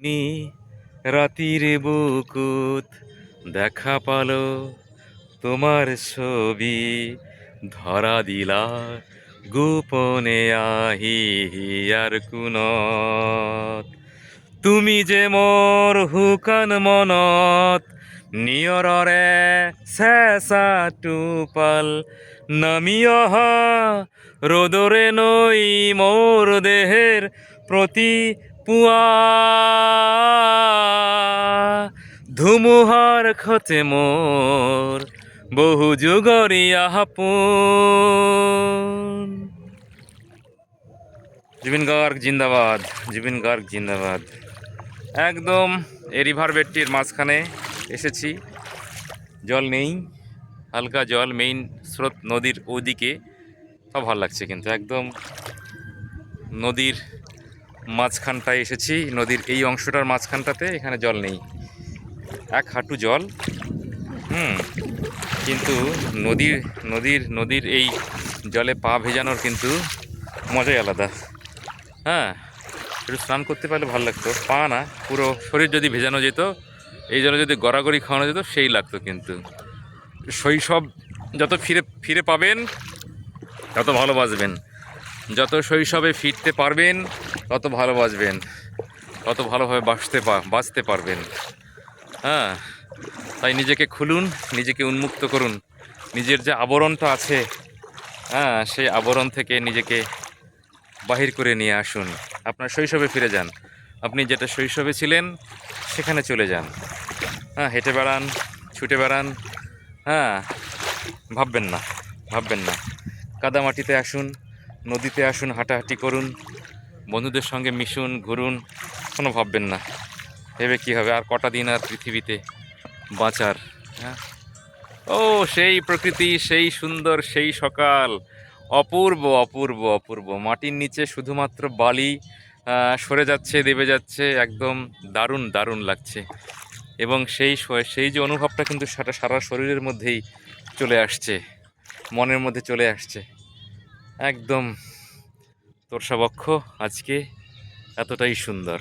নি রাতির বুকুত দেখা পালো। তোমার ছবি ধরা দিলা গোপনে আহি আর কুনত। তুমি যে মোর হুকান মনত নিয়ৰৰে চেঁচা টোপাল নামি অহা ৰ'দৰে নৈ মোৰ দেহেৰ প্ৰতি পুৱা ধুমুহাৰ খতে মোৰ বহু যুগৰীয়া সপোন জুবিন গার্গ জিন্দাবাদ, জুবিন গার্গ জিন্দাবাদ। একদম এই রিভার বেডটির মাঝখানে এসেছি। জল নেই, হালকা জল মেইন স্রোত নদীর ওদিকে। সব ভালো লাগছে কিন্তু, একদম নদীর মাঝখানটায় এসেছি, নদীর এই অংশটার মাঝখানটাতে এখানে জল নেই। এক হাঁটু জল। হুম, কিন্তু নদীর নদীর নদীর এই জলে পা ভেজানোর কিন্তু মজাই আলাদা। হ্যাঁ একটু স্নান করতে পারলে ভালো লাগতো। পা না, পুরো শরীর যদি ভেজানো যেত, এই জন্য যদি গড়াগড়ি খাওয়ানো যেত, সেই লাগতো কিন্তু। শৈশব যত ফিরে ফিরে পাবেন, তত ভালোবাসবেন। যত শৈশবে ফিরতে পারবেন, তত ভালোবাসবেন তত ভালোভাবে বাঁচতে বাঁচতে পারবেন। হ্যাঁ তাই নিজেকে খুলুন, নিজেকে উন্মুক্ত করুন। নিজের যে আবরণটা আছে হ্যাঁ সেই আবরণ থেকে নিজেকে বাহির করে নিয়ে আসুন। আপনার শৈশবে ফিরে যান। আপনি যেটা শৈশবে ছিলেন, সেখানে চলে যান। হ্যাঁ হেঁটে বেড়ান, ছুটে বেড়ান হ্যাঁ ভাববেন না ভাববেন না। কাদামাটিতে আসুন নদীতে আসুন, হাঁটাহাঁটি করুন, বন্ধুদের সঙ্গে মিশুন, ঘুরুন, কোনো ভাববেন না। ভেবে কী হবে? আর কটা দিন আর পৃথিবীতে বাঁচার হ্যাঁ? ও, সেই প্রকৃতি, সেই সুন্দর, সেই সকাল। অপূর্ব অপূর্ব অপূর্ব। মাটির নিচে শুধুমাত্র বালি সরে যাচ্ছে, দেবে যাচ্ছে, একদম দারুণ দারুণ লাগছে। এবং সেই সেই যে অনুভবটা কিন্তু সারা সারা শরীরের মধ্যেই চলে আসছে, মনের মধ্যে চলে আসছে। একদম তোর সাবক্ষ আজকে এতটাই সুন্দর।